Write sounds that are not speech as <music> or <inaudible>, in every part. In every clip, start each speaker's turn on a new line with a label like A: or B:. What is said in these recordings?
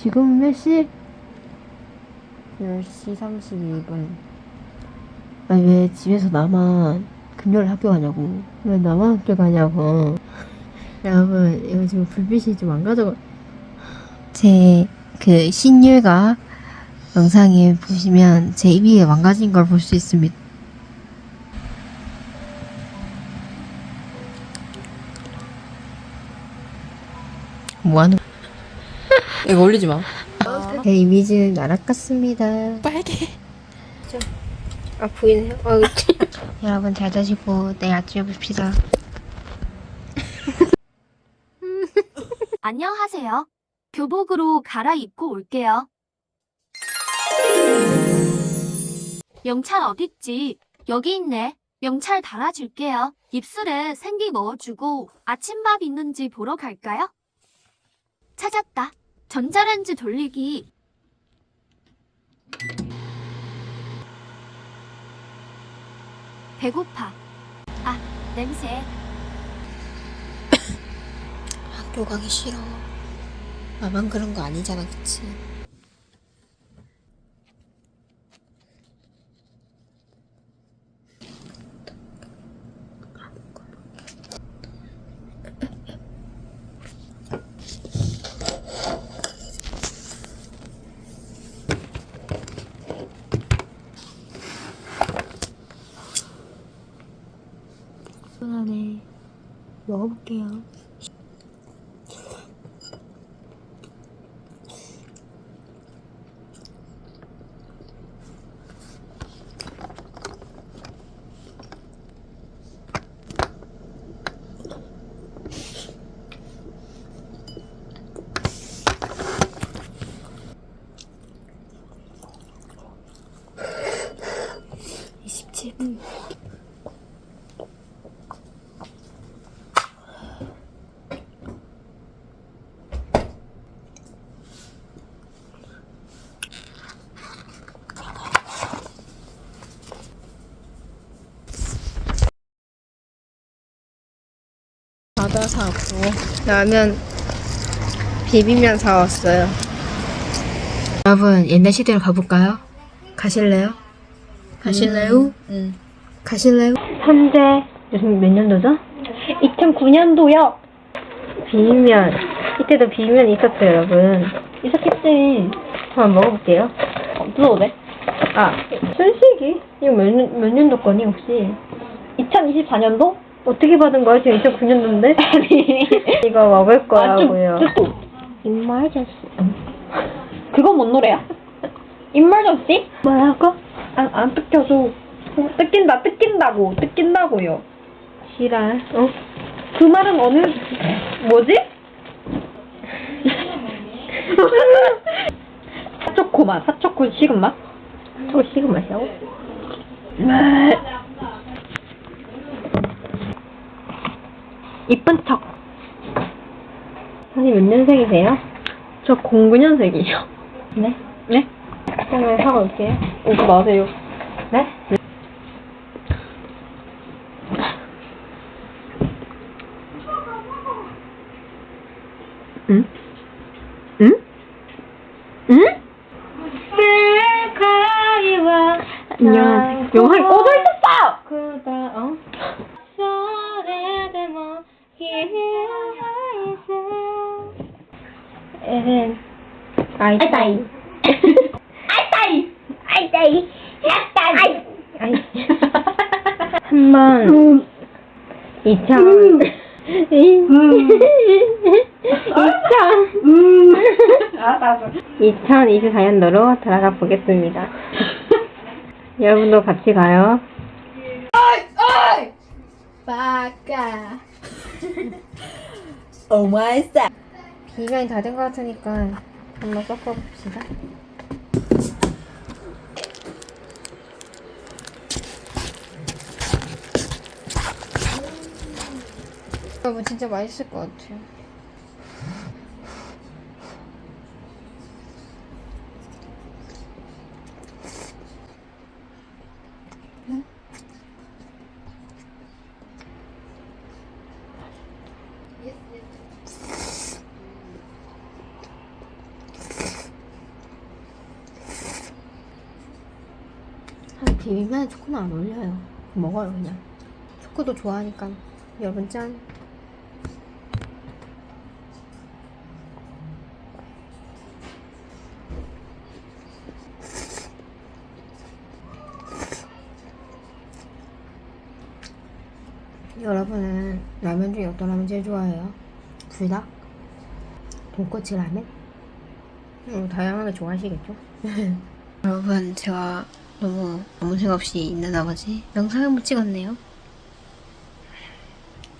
A: 지금 몇 시? 10시 32분. 아니, 왜 집에서 나만 금요일 학교 가냐고. 왜 나만 학교 가냐고. 여러분, 이거 지금 불빛이 좀 안 가져가. 제 그 신율가 영상에 보시면 제 입이 망가진 걸 볼 수 있습니다. 뭐 하는
B: 이거 올리지 마.
A: 제 이미지는 날아갔습니다.
B: 빨개.
A: 아 보이네요. 어, <laughs> 여러분 잘 자시고 내일 아침에 봅시다. <laughs>
C: 안녕하세요. 교복으로 갈아입고 올게요. 명찰 어딨지? 여기 있네. 명찰 달아줄게요. 입술에 생기 넣어주고 아침밥 있는지 보러 갈까요? 찾았다. 전자레인지 돌리기. 배고파. 아, 냄새. <coughs>
B: 학교 가기 싫어. 나만 그런 거 아니잖아, 그치?
A: 분 안에 먹어볼게요. 과자 사고 라면 비비면 사왔어요. 여러분 옛날 시대로 가볼까요? 가실래요? 가실래요?
B: 응.
A: 가실래요? 현재 무슨 몇 년도죠?
D: 2009년도요.
A: 비빔면 이때도 비빔면 있었죠 여러분
D: 있었겠지.
A: 한번 먹어볼게요
D: 불러도 돼?
A: 아 순식이? 이거 몇, 년- 몇 년도 거니 혹시?
D: 2024년도?
A: 어떻게 받은 거야 지금 2009년도인데? <laughs>
D: 아니.
A: 이거 먹을 거라고요
D: 아, 좀 듣고.
A: 입마저씨
D: 그건 뭔 노래야? 인멀전씨?
A: 뭐라고?
D: 안, 안 뜯겨줘. 뜯긴다, 뜯긴다고. 뜯긴다고요.
A: 지랄 어?
D: 그 말은 어느, 뭐지? 사초코 맛, 사초코 식은 맛?
A: 저거 식은 맛이라고?
D: 이쁜 척.
A: 선생님 몇 년생이세요?
D: 저 09년생이요.
A: 네?
D: 네?
A: 그러면 하고 올게요
D: 오지 마세요.
A: 네?
D: 응? 응? 응? 안녕. 영화에 꺼져
A: 에렌 아이따이
D: 아이따이! 아이따이! 아이따이!
A: 아이 한번 이천 이천
D: 음. 알았어.
A: 2024년도로 들어가 보겠습니다. 여러분도 같이 가요.
B: 오 마이 갓.
A: 비변이 다 된 것 같으니까 한번 섞어봅시다. 여러분 진짜 맛있을 것 같아요.
B: 비빔면에 초코는 안 어울려요. 먹어요 그냥. 초코도 좋아하니까 여러분 짠. 여러분은 라면 중에 어떤 라면 제일 좋아해요? 불닭? 돈코츠 라면? 음, 다양하게 좋아하시겠죠? <laughs> 여러분 제가 너무 아무 생각 없이 있는 나머지? 영상 한번 찍었네요.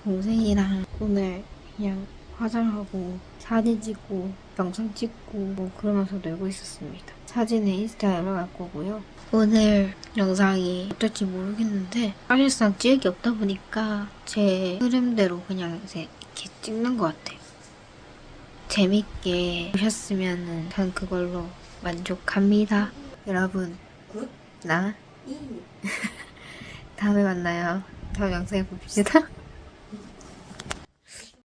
B: 동생이랑 오늘 그냥 화장하고 사진 찍고 영상 찍고 뭐 그러면서 놀고 있었습니다. 사진은 인스타에 올라갈 거고요. 오늘 영상이 어떨지 모르겠는데 사실상 찍을 게 없다 보니까 제 흐름대로 그냥 이렇게 찍는 것 같아요. 재밌게 보셨으면 전 그걸로 만족합니다. 여러분, 굿, 나, <laughs> 다음에 만나요. 다음 영상에 봅시다.